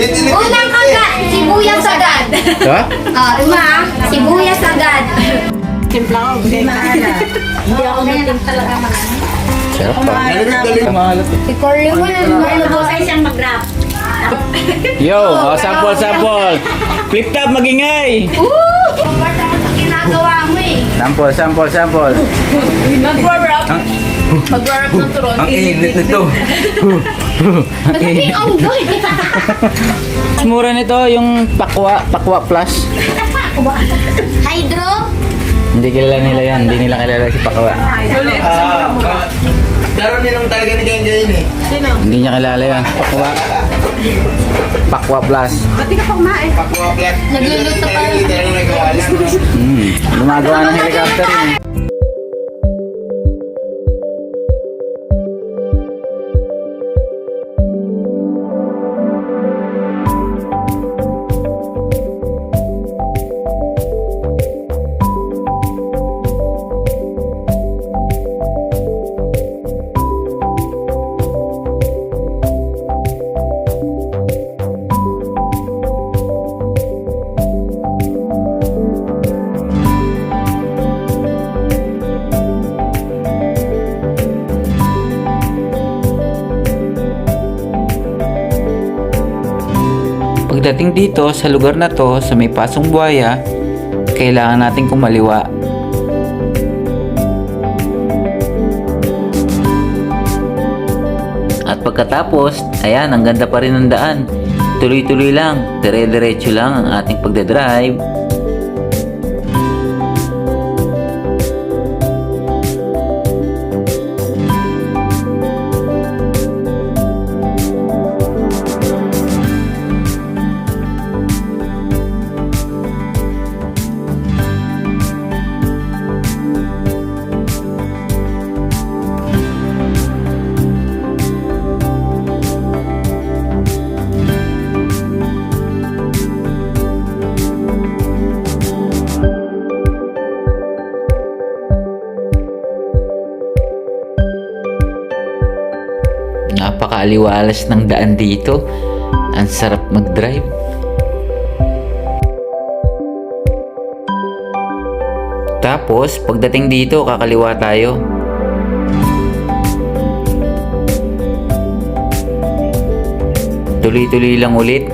Unang agad, sibuyas agad. Ha? Ah, uma, sibuyas agad. Sarap pa. Si Corley mo na Ano po ay siyang mag-rap? Yo, oh, sample, sample. Flip top, magingay. Sa ginagawa mo eh. Sample, sample, sample. Mag-warm Ang, Mag-warm ng turon. ang init nito. Naging onggoy. Mura nito yung Pakwa, Pakwa Plus. Hydro. Hindi kilala nila yan. Hindi nila kilala si Pakwa. Laro nilang talaga ni Geng Geng eh. Hindi niya kilala yan. Pakwa. Pakwa Plus. Black. Nagluluto pa. Literal na nagawa lang. Hmm. Gumagawa ng helicopter yun. eh. Pagdating dito sa lugar na to sa may pasong buhaya, kailangan nating kumaliwa. At pagkatapos, ayan, ang ganda pa rin ng daan. Tuloy-tuloy lang, dire-diretso lang ang ating pagdadrive. Napakaaliwalas ng daan dito. Ang sarap mag-drive. Tapos, pagdating dito, kakaliwa tayo. Tuloy-tuloy lang ulit.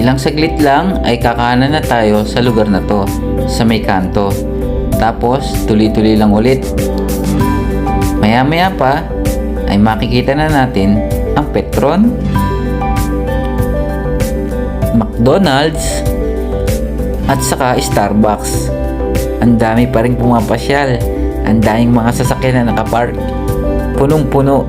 Ilang saglit lang ay kakanan na tayo sa lugar na to, sa may kanto. Tapos, tuloy-tuloy lang ulit. Maya-maya pa, ay makikita na natin ang Petron, McDonald's, at saka Starbucks. Ang dami pa rin pumapasyal. Ang daming mga sasakyan na nakapark. Punong-puno.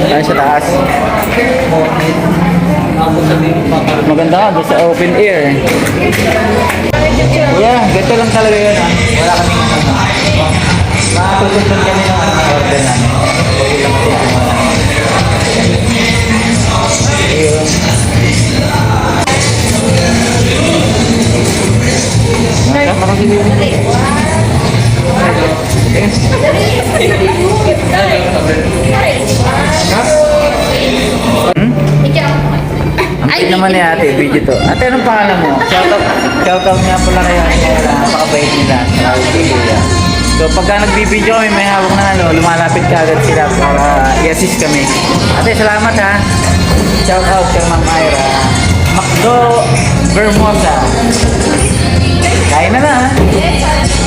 Ayan sa taas. Maganda doon sa open air. Yeah, ganito lang talaga yun ah. Wala kami. Matutunan kami ng ano, order namin. Mga Ayun. Video. Ate, anong pangalan mo? Shoutout, shoutout nga pala kayo. Napakabait nila. Nakakabigay So pagka nagbibideo kami, may hawak na ano, lumalapit ka agad sila para i-assist kami. Ate, salamat ha. Shoutout kay Ma'am Myra. Macdo Bermosa. Kain na na ha.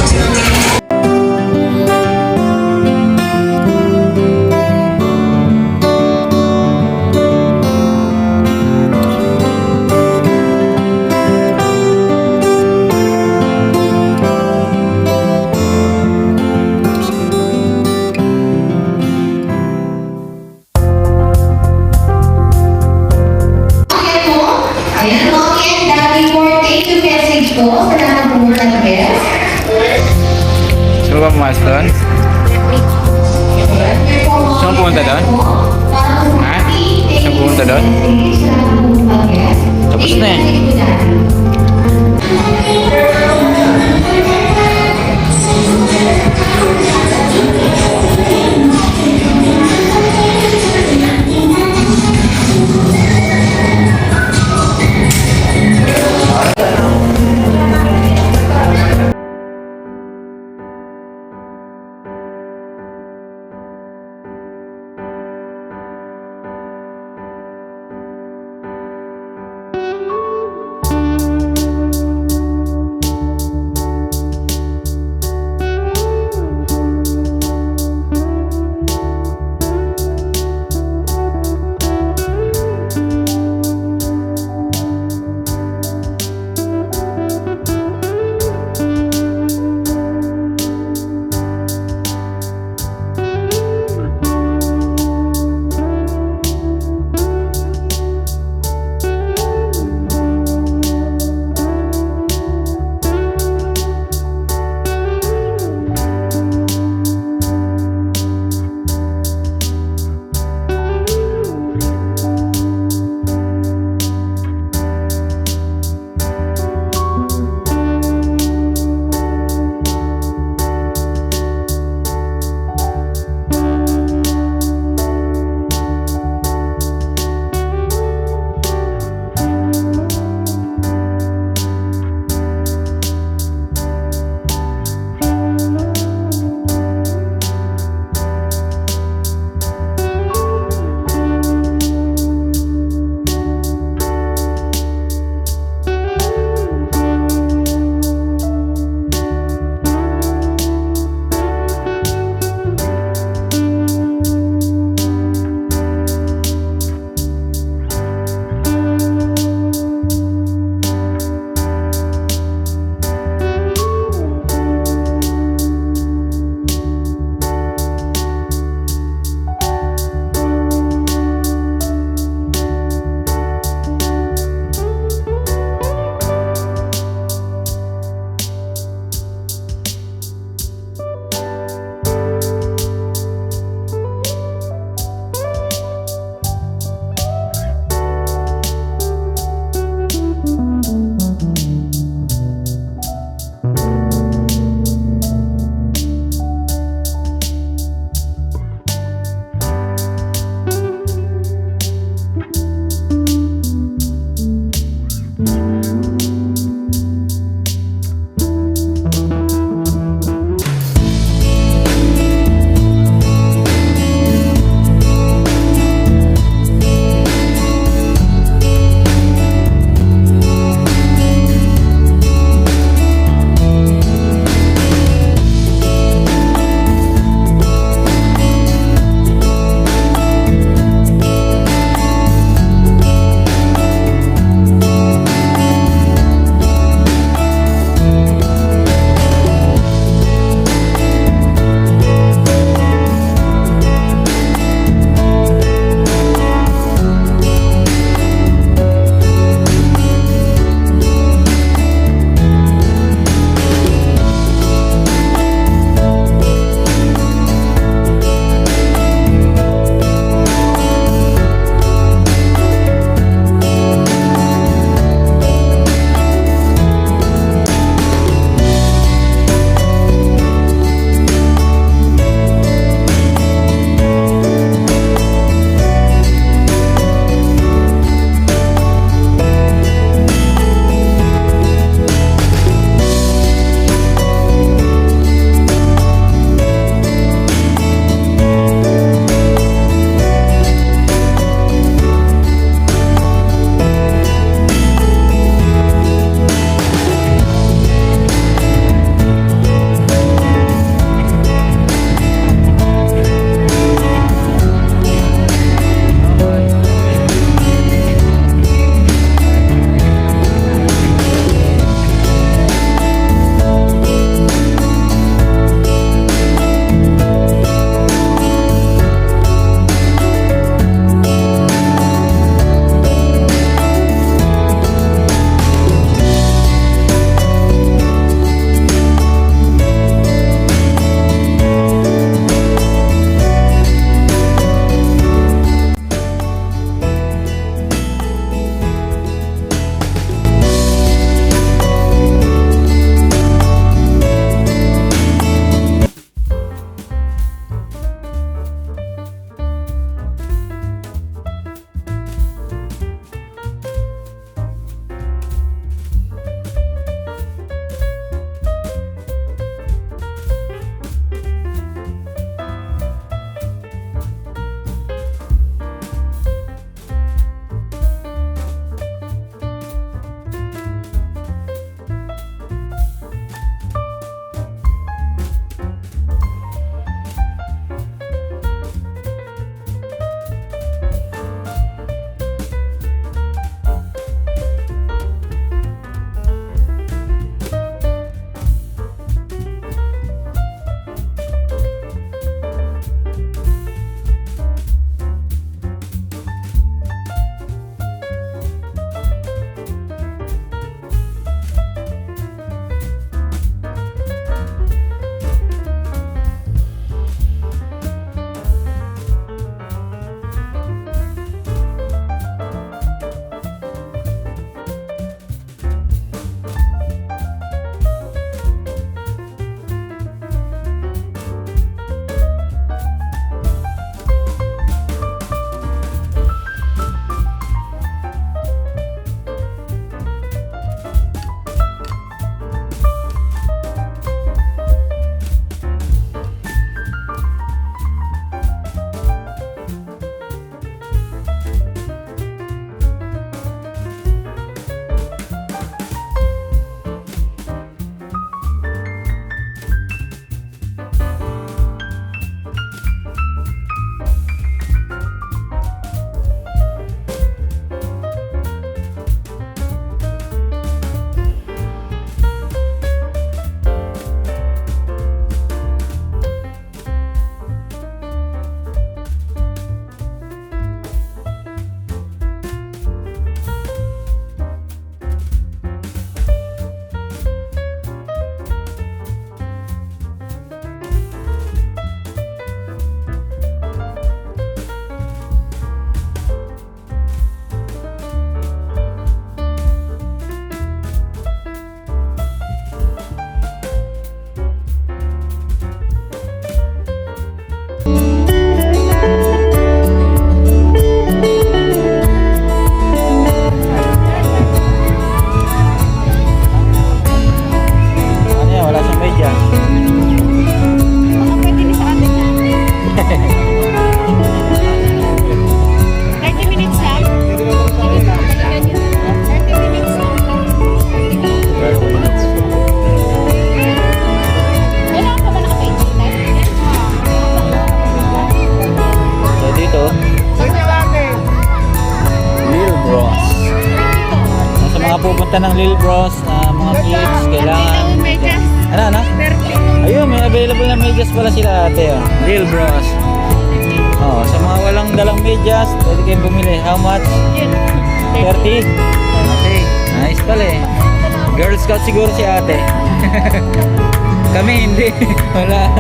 Kami hindi. Wala.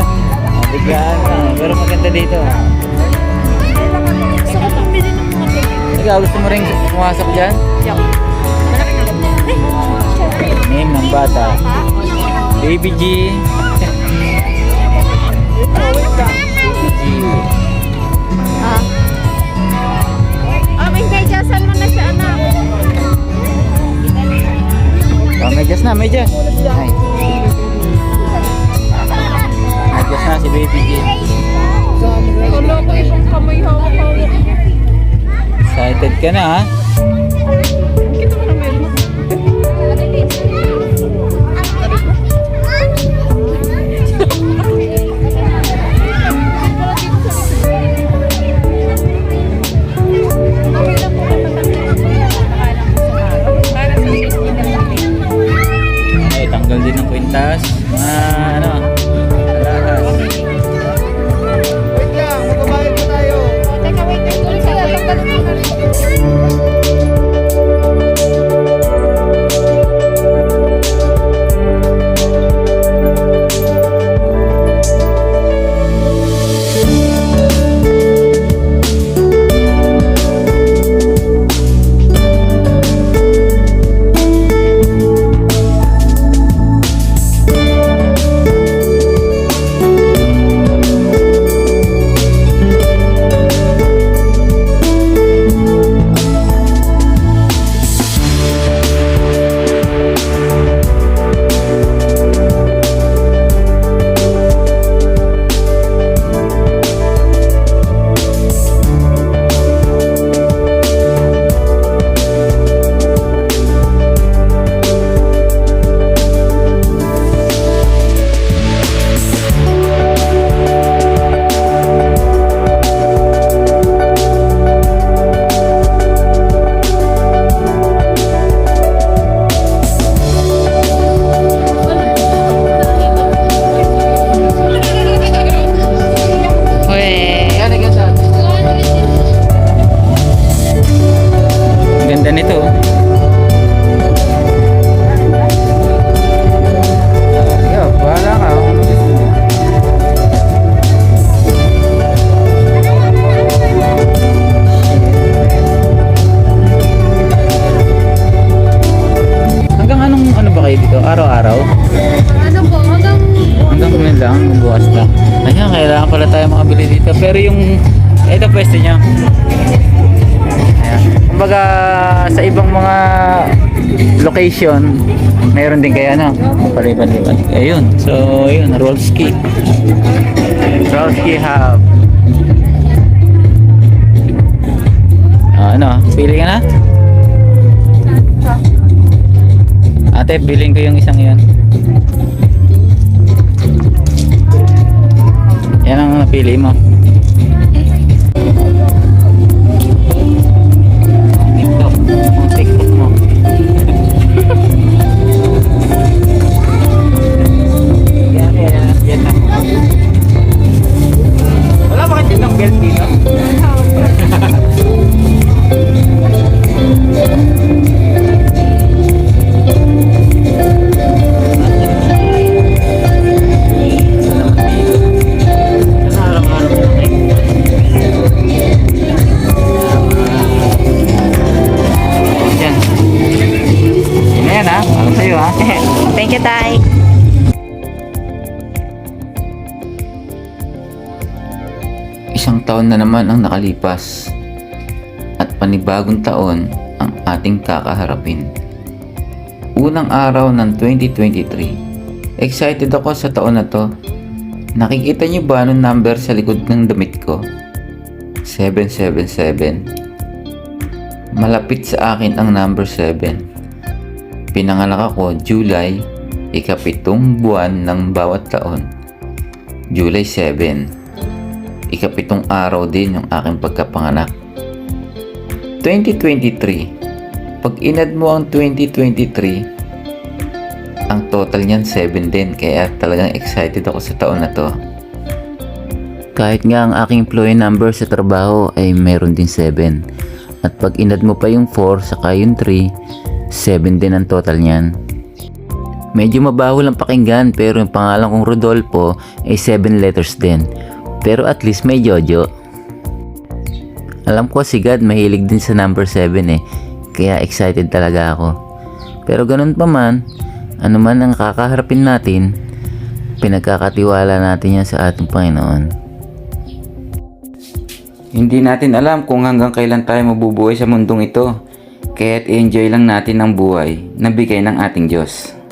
Biglaan lang. Pero maganda dito. Gusto ko pambili ng mga ganyan. Ikaw, gusto mo rin pumasok dyan? Malaki na. Name ng bata. Baby G. Baby G. Ah. Oh, may medyasan mo na siya, anak. Oh, medyas na, medyas. Ay. Na si Baby G. Wala ko isang kamay hawak-hawak. Excited ka na ha? Kailangan pala tayo makabili dito. Pero yung, ito pwesto niya. Ayan. Kumbaga, sa ibang mga location, meron din kaya ano, palipan-lipan. Ayun, so yun, Rolski. Rolski Hub. Ah, ano, pili ka na? Ate, bilhin ko yung isang yun. Napili mo. TikTok. Ang nakalipas at panibagong taon ang ating kakaharapin. Unang araw ng 2023. Excited ako sa taon na to. Nakikita niyo ba anong number sa likod ng damit ko? 777. Malapit sa akin ang number 7. Pinanganak ako July, ikapitong buwan ng bawat taon. July 7 ikapitong araw din yung aking pagkapanganak. 2023, Pag inad mo ang 2023, ang total niyan 7 din. Kaya talagang excited ako sa taon na to. Kahit nga ang aking employee number sa trabaho ay meron din 7. At pag inad mo pa yung 4 saka yung 3, 7 din ang total niyan. Medyo mabaho lang pakinggan pero yung pangalan kong Rodolfo ay 7 letters din. Pero at least may Jojo. Alam ko si God mahilig din sa number 7 eh. Kaya excited talaga ako. Pero ganun pa man, ano man ang kakaharapin natin, pinagkakatiwala natin yan sa ating Panginoon. Hindi natin alam kung hanggang kailan tayo mabubuhay sa mundong ito. Kaya't enjoy lang natin ang buhay na bigay ng ating Diyos.